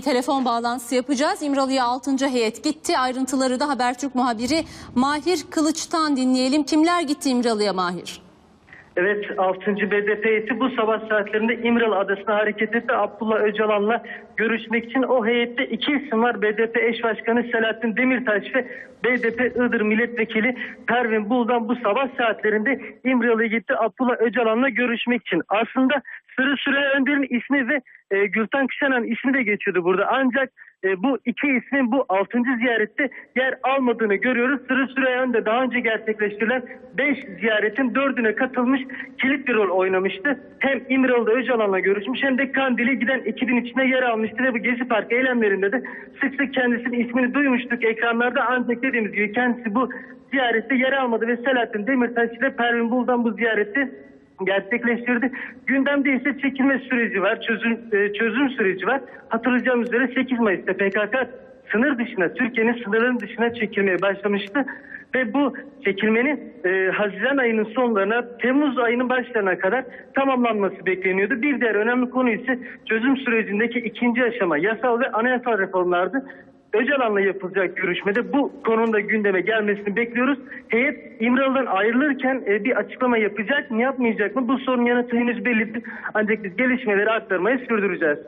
Telefon bağlantısı yapacağız. İmralı'ya 6. heyet gitti. Ayrıntıları da Habertürk muhabiri Mahir Kılıç'tan dinleyelim. Kimler gitti İmralı'ya Mahir? Evet 6. BDP heyeti bu sabah saatlerinde İmralı Adası'na hareket etti. Abdullah Öcalan'la görüşmek için o heyette iki isim var. BDP eş başkanı Selahattin Demirtaş ve BDP Iğdır milletvekili Pervin Buldan bu sabah saatlerinde İmralı'ya gitti. Abdullah Öcalan'la görüşmek için. Aslında Sırrı Süreyya Önder'in ismi ve e, Gülten Kışanan ismi de geçiyordu burada. Ancak e, bu iki ismin bu 6. ziyarette yer almadığını görüyoruz. Sırrı Süreyya Önder daha önce gerçekleştirilen 5 ziyaretin 4'üne katılmış kilit bir rol oynamıştı. Hem İmralı'da Öcalan'la görüşmüş hem de Kandil'e giden ekibin içine yer almıştı ve bu Gezi Park eylemlerinde de sık sık kendisinin ismini duymuştuk ekranlarda ancak dediğimiz gibi kendisi bu ziyarette yer almadı ve Selahattin Demirtaş ile Pervin Buldan bu ziyareti gerçekleştirdi. Gündemde ise çekilme süreci var, çözüm, e, çözüm süreci var. Hatırlayacağımız üzere 8 Mayıs'ta PKK sınır dışına, Türkiye'nin sınırların dışına çekilmeye başlamıştı. Ve bu çekilmenin e, Haziran ayının sonlarına, Temmuz ayının başlarına kadar tamamlanması bekleniyordu. Bir diğer önemli konu ise çözüm sürecindeki ikinci aşama yasal ve anayasal reformlardı. Öcalan'la yapılacak görüşmede bu konunun da gündeme gelmesini bekliyoruz. Heyet İmralı'dan ayrılırken e, bir açıklama yapacak mı yapmayacak mı bu sorunun yanıtı henüz belli. Ancak biz gelişmeleri aktarmayı sürdüreceğiz.